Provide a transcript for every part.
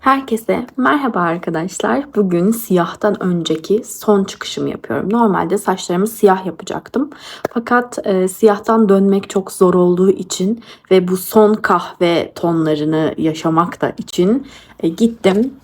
Herkese merhaba arkadaşlar. Bugün siyahtan önceki son çıkışımı yapıyorum. Normalde saçlarımı siyah yapacaktım. Fakat e, siyahtan dönmek çok zor olduğu için ve bu son kahve tonlarını yaşamak da için e, gittim.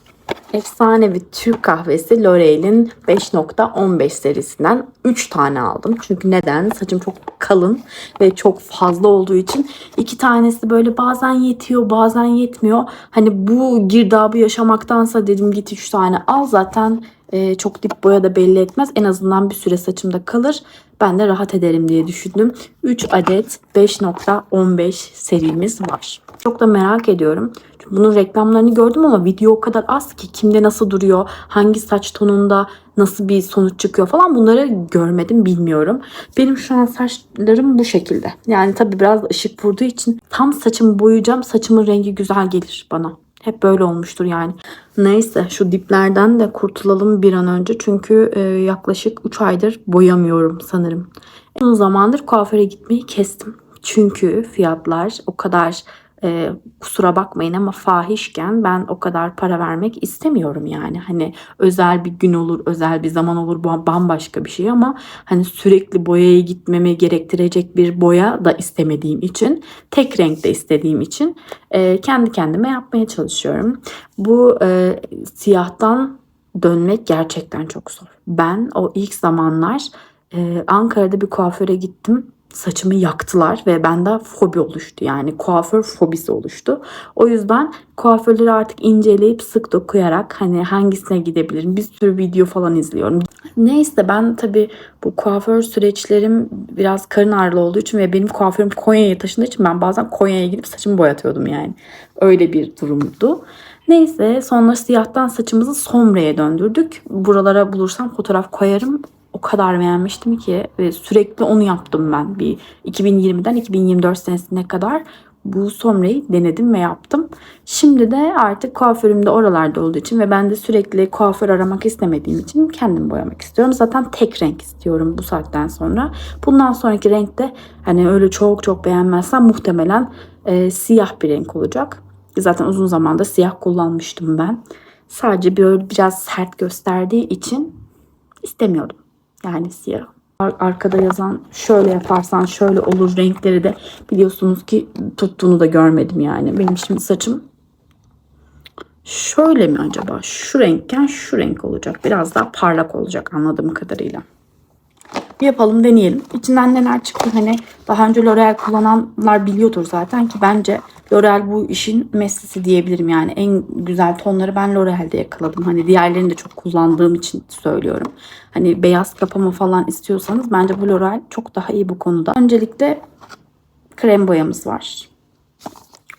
Efsanevi Türk kahvesi L'Oreal'in 5.15 serisinden 3 tane aldım. Çünkü neden? Saçım çok kalın ve çok fazla olduğu için iki tanesi böyle bazen yetiyor bazen yetmiyor. Hani bu girdabı yaşamaktansa dedim git 3 tane al zaten e, çok dip boya da belli etmez. En azından bir süre saçımda kalır. Ben de rahat ederim diye düşündüm. 3 adet 5.15 serimiz var. Çok da merak ediyorum. Çünkü bunun reklamlarını gördüm ama video o kadar az ki kimde nasıl duruyor, hangi saç tonunda nasıl bir sonuç çıkıyor falan bunları görmedim bilmiyorum. Benim şu an saçlarım bu şekilde. Yani tabii biraz ışık vurduğu için tam saçımı boyayacağım. Saçımın rengi güzel gelir bana. Hep böyle olmuştur yani. Neyse şu diplerden de kurtulalım bir an önce. Çünkü e, yaklaşık 3 aydır boyamıyorum sanırım. Uzun zamandır kuaföre gitmeyi kestim. Çünkü fiyatlar o kadar e, kusura bakmayın ama fahişken ben o kadar para vermek istemiyorum yani. Hani özel bir gün olur, özel bir zaman olur bu bambaşka bir şey ama hani sürekli boyaya gitmemi gerektirecek bir boya da istemediğim için, tek renkte istediğim için e, kendi kendime yapmaya çalışıyorum. Bu e, siyahtan dönmek gerçekten çok zor. Ben o ilk zamanlar e, Ankara'da bir kuaföre gittim saçımı yaktılar ve bende fobi oluştu. Yani kuaför fobisi oluştu. O yüzden kuaförleri artık inceleyip sık dokuyarak hani hangisine gidebilirim bir sürü video falan izliyorum. Neyse ben tabii bu kuaför süreçlerim biraz karın ağrılı olduğu için ve benim kuaförüm Konya'ya taşındığı için ben bazen Konya'ya gidip saçımı boyatıyordum yani. Öyle bir durumdu. Neyse sonra siyahtan saçımızı sombraya döndürdük. Buralara bulursam fotoğraf koyarım o kadar beğenmiştim ki ve sürekli onu yaptım ben. Bir 2020'den 2024 senesine kadar bu somreyi denedim ve yaptım. Şimdi de artık kuaförüm de oralarda olduğu için ve ben de sürekli kuaför aramak istemediğim için kendim boyamak istiyorum. Zaten tek renk istiyorum bu saatten sonra. Bundan sonraki renk de hani öyle çok çok beğenmezsem muhtemelen e, siyah bir renk olacak. Zaten uzun zamanda siyah kullanmıştım ben. Sadece böyle biraz sert gösterdiği için istemiyordum. Yani siyah. Arkada yazan şöyle yaparsan şöyle olur renkleri de biliyorsunuz ki tuttuğunu da görmedim yani. Benim şimdi saçım şöyle mi acaba? Şu renkken şu renk olacak. Biraz daha parlak olacak anladığım kadarıyla. Bir yapalım deneyelim. İçinden neler çıktı hani daha önce L'Oreal kullananlar biliyordur zaten ki bence L'Oreal bu işin meslisi diyebilirim yani. En güzel tonları ben L'Oreal'de yakaladım. Hani diğerlerini de çok kullandığım için söylüyorum. Hani beyaz kapama falan istiyorsanız bence bu L'Oreal çok daha iyi bu konuda. Öncelikle krem boyamız var.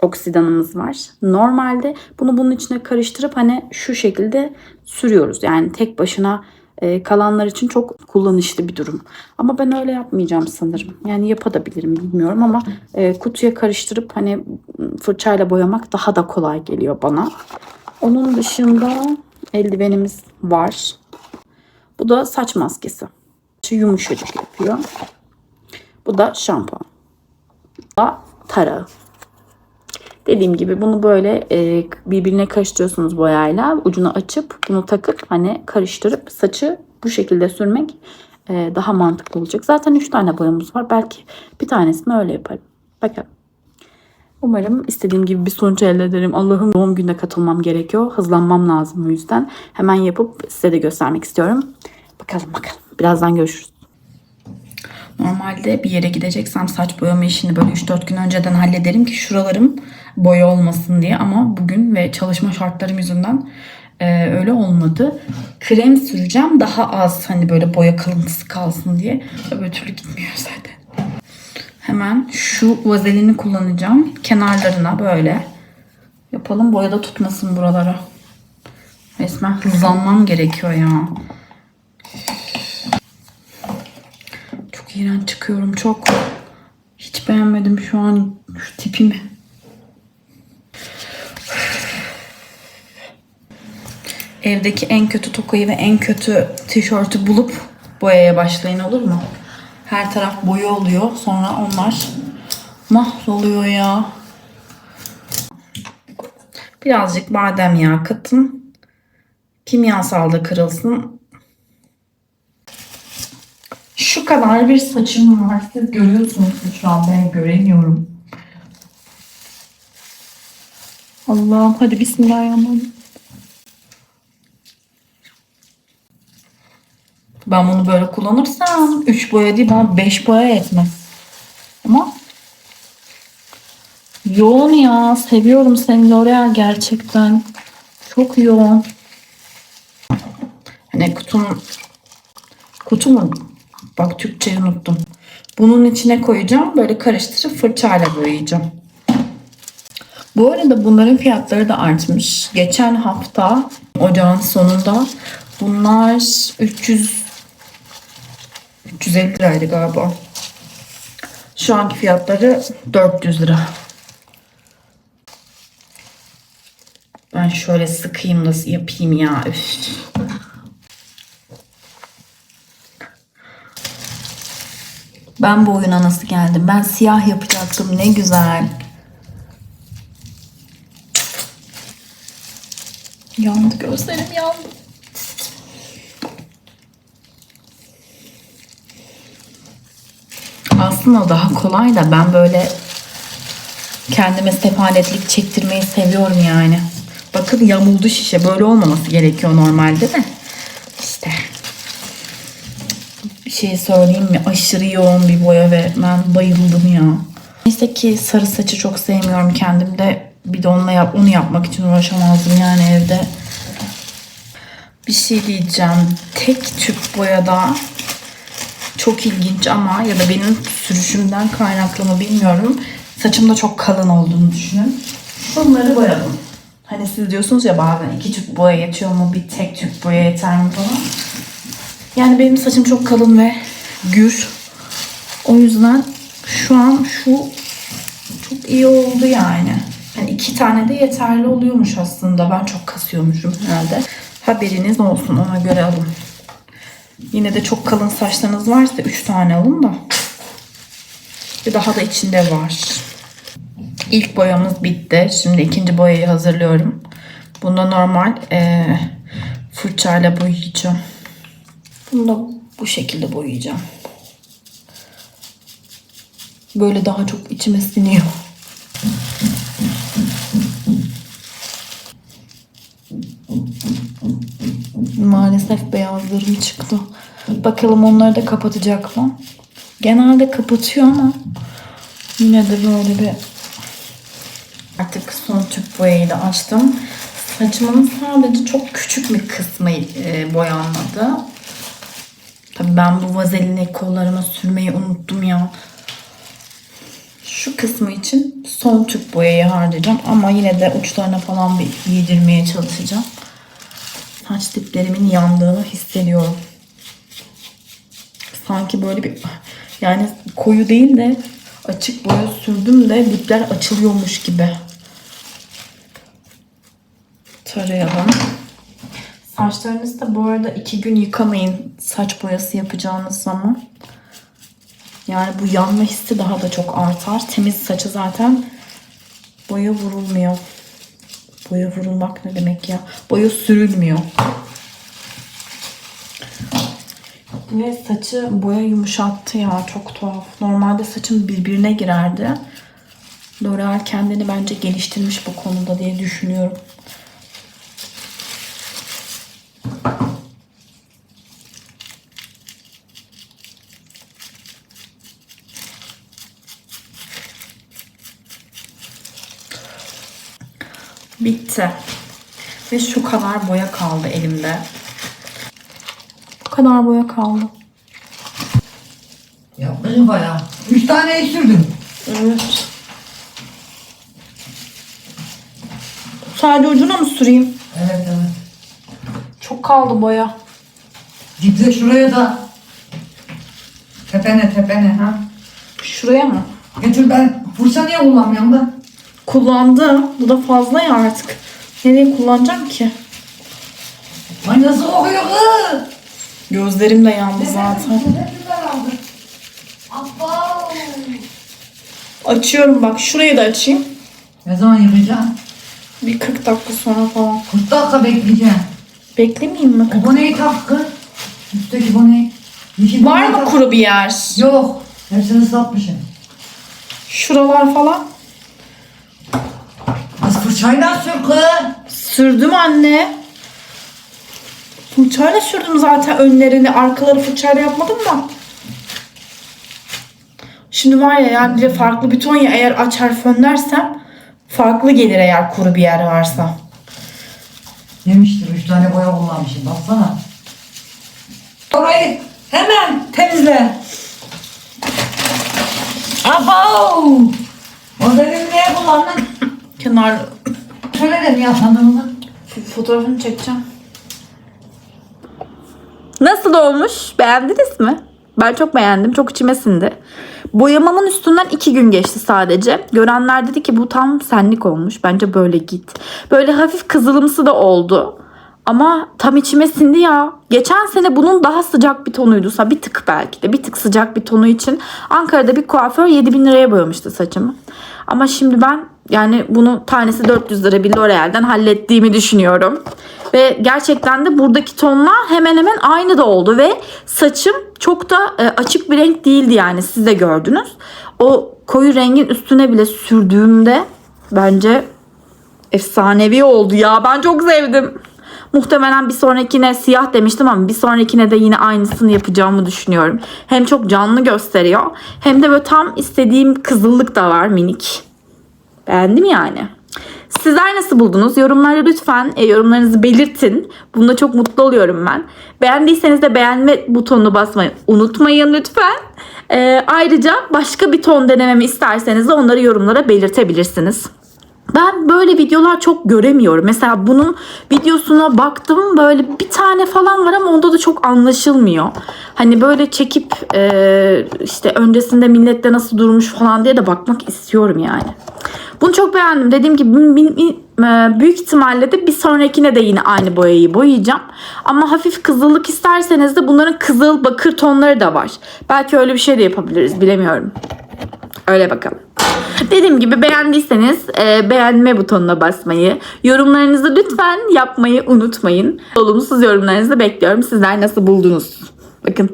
Oksidanımız var. Normalde bunu bunun içine karıştırıp hani şu şekilde sürüyoruz. Yani tek başına e, kalanlar için çok kullanışlı bir durum. Ama ben öyle yapmayacağım sanırım. Yani yapabilirim bilmiyorum ama e, kutuya karıştırıp hani fırçayla boyamak daha da kolay geliyor bana. Onun dışında eldivenimiz var. Bu da saç maskesi. Yumuşacık yapıyor. Bu da şampuan. Bu da tarağı. Dediğim gibi bunu böyle e, birbirine karıştırıyorsunuz boyayla. Ucunu açıp bunu takıp hani karıştırıp saçı bu şekilde sürmek e, daha mantıklı olacak. Zaten 3 tane boyamız var. Belki bir tanesini öyle yaparım. Bakalım. Umarım istediğim gibi bir sonuç elde ederim. Allah'ım doğum gününe katılmam gerekiyor. Hızlanmam lazım o yüzden. Hemen yapıp size de göstermek istiyorum. Bakalım bakalım. Birazdan görüşürüz. Normalde bir yere gideceksem saç boyama işini böyle 3-4 gün önceden hallederim ki şuralarım boya olmasın diye ama bugün ve çalışma şartlarım yüzünden e, öyle olmadı. Krem süreceğim daha az hani böyle boya kalıntısı kalsın diye. Öbür türlü gitmiyor zaten. Hemen şu vazelini kullanacağım. Kenarlarına böyle yapalım. Boyada tutmasın buralara. Resmen hızlanmam gerekiyor ya. Çok iğrenç çıkıyorum çok. Hiç beğenmedim şu an şu tipimi. Evdeki en kötü tokayı ve en kötü tişörtü bulup boyaya başlayın olur mu? Her taraf boya oluyor. Sonra onlar mahvoluyor ya. Birazcık badem yağı katın. Kimyasal da kırılsın. Şu kadar bir saçım var. Siz görüyorsunuz şu an ben göremiyorum. Allah'ım hadi bismillahirrahmanirrahim. Ben bunu böyle kullanırsam 3 boya değil bana 5 boya yetmez. Ama yoğun ya. Seviyorum seni L'Oreal gerçekten. Çok yoğun. Hani kutum kutu mu? Bak Türkçeyi unuttum. Bunun içine koyacağım. Böyle karıştırıp fırçayla boyayacağım. Bu arada bunların fiyatları da artmış. Geçen hafta ocağın sonunda bunlar 300 350 liraydı galiba. Şu anki fiyatları 400 lira. Ben şöyle sıkayım da yapayım ya. Üf. Ben bu oyuna nasıl geldim? Ben siyah yapacaktım. Ne güzel. Yandı gözlerim yandı. Aslında daha kolay da ben böyle kendime sefaletlik çektirmeyi seviyorum yani. Bakın yamuldu şişe. Böyle olmaması gerekiyor normalde de. İşte. Bir şey söyleyeyim mi? Aşırı yoğun bir boya ve ben bayıldım ya. Neyse ki sarı saçı çok sevmiyorum kendimde. Bir de onunla yap, onu yapmak için uğraşamazdım yani evde. Bir şey diyeceğim. Tek tüp boyada çok ilginç ama ya da benim sürüşümden kaynaklı mı bilmiyorum. Saçımda çok kalın olduğunu düşünün. Bunları boyadım. Hani siz diyorsunuz ya bazen iki tüp boya yetiyor mu, bir tek tüp boya yeter mi falan. Yani benim saçım çok kalın ve gür. O yüzden şu an şu çok iyi oldu yani. Yani iki tane de yeterli oluyormuş aslında. Ben çok kasıyormuşum herhalde. Haberiniz olsun ona göre alın. Yine de çok kalın saçlarınız varsa 3 tane alın da. Bir daha da içinde var. İlk boyamız bitti. Şimdi ikinci boyayı hazırlıyorum. Bunda normal eee fırçayla boyayacağım. Bunu da bu şekilde boyayacağım. Böyle daha çok içime siniyor. Maalesef beyazlarım çıktı. Bakalım onları da kapatacak mı? Genelde kapatıyor ama yine de böyle bir artık son tüp boyayı da açtım. Saçımın sadece çok küçük bir kısmı e, boyanmadı. Tabii ben bu vazelini kollarıma sürmeyi unuttum ya. Şu kısmı için son tüp boyayı harcayacağım ama yine de uçlarına falan bir yedirmeye çalışacağım. Saç diplerimin yandığını hissediyorum. Sanki böyle bir yani koyu değil de açık boya sürdüm de dipler açılıyormuş gibi. Tarayalım. Saçlarınızı da bu arada iki gün yıkamayın saç boyası yapacağınız zaman. Yani bu yanma hissi daha da çok artar. Temiz saçı zaten boya vurulmuyor. Boya vurulmak ne demek ya? Boya sürülmüyor. Ve saçı boya yumuşattı ya. Çok tuhaf. Normalde saçım birbirine girerdi. L'Oreal kendini bence geliştirmiş bu konuda diye düşünüyorum. Bitti. Ve şu kadar boya kaldı elimde. Bu kadar boya kaldı. Yapmışım bayağı. Üç tane sürdüm. Evet. Sadece ucuna mı süreyim? Evet evet. Çok kaldı boya. Dipte şuraya da. Tepene tepene ha. Şuraya mı? Getir ben fırça niye kullanmıyorum ben? Kullandım. Bu da fazla ya artık. Nereye kullanacağım ki? Ay nasıl kokuyor kız? Gözlerim de yandı zaten. Açıyorum bak. Şurayı da açayım. Ne zaman yıkayacaksın? Bir 40 dakika sonra falan. 40 dakika bekleyeceğim. Beklemeyeyim mi? O boneyi tak kız. Üstteki boneyi. Yeşil Var boneyi mı tak. kuru bir yer? Yok. Hepsini ıslatmışım. Şuralar falan. Fırçayla sür kız. Sürdüm anne. Fırçayla sürdüm zaten önlerini. Arkaları fırçayla yapmadım da. Şimdi var ya yani bir de farklı bir ton ya eğer açar fönlersem farklı gelir eğer kuru bir yer varsa. Demiştir üç tane boya kullanmışım baksana. Orayı hemen temizle. Abo! Modelini neye kullandın? Kenar Şöyle de mi yapmadın onu? fotoğrafını çekeceğim. Nasıl olmuş? Beğendiniz mi? Ben çok beğendim. Çok içime sindi. Boyamamın üstünden iki gün geçti sadece. Görenler dedi ki bu tam senlik olmuş. Bence böyle git. Böyle hafif kızılımsı da oldu. Ama tam içime sindi ya. Geçen sene bunun daha sıcak bir tonuydu. Bir tık belki de. Bir tık sıcak bir tonu için. Ankara'da bir kuaför 7000 liraya boyamıştı saçımı. Ama şimdi ben yani bunu tanesi 400 lira bir L'Oreal'den hallettiğimi düşünüyorum. Ve gerçekten de buradaki tonla hemen hemen aynı da oldu ve saçım çok da e, açık bir renk değildi yani siz de gördünüz. O koyu rengin üstüne bile sürdüğümde bence efsanevi oldu ya. Ben çok sevdim. Muhtemelen bir sonrakine siyah demiştim ama bir sonrakine de yine aynısını yapacağımı düşünüyorum. Hem çok canlı gösteriyor hem de böyle tam istediğim kızıllık da var minik. Beğendim yani. Sizler nasıl buldunuz? Yorumlarda lütfen e, yorumlarınızı belirtin. Bunda çok mutlu oluyorum ben. Beğendiyseniz de beğenme butonunu basmayı unutmayın lütfen. E, ayrıca başka bir ton denememi isterseniz de onları yorumlara belirtebilirsiniz. Ben böyle videolar çok göremiyorum. Mesela bunun videosuna baktım böyle bir tane falan var ama onda da çok anlaşılmıyor. Hani böyle çekip e, işte öncesinde millette nasıl durmuş falan diye de bakmak istiyorum yani. Bunu çok beğendim. Dediğim gibi e, büyük ihtimalle de bir sonrakine de yine aynı boyayı boyayacağım. Ama hafif kızıllık isterseniz de bunların kızıl bakır tonları da var. Belki öyle bir şey de yapabiliriz bilemiyorum. Öyle bakalım. Dediğim gibi beğendiyseniz e, beğenme butonuna basmayı, yorumlarınızı lütfen yapmayı unutmayın. Olumsuz yorumlarınızı bekliyorum. Sizler nasıl buldunuz? Bakın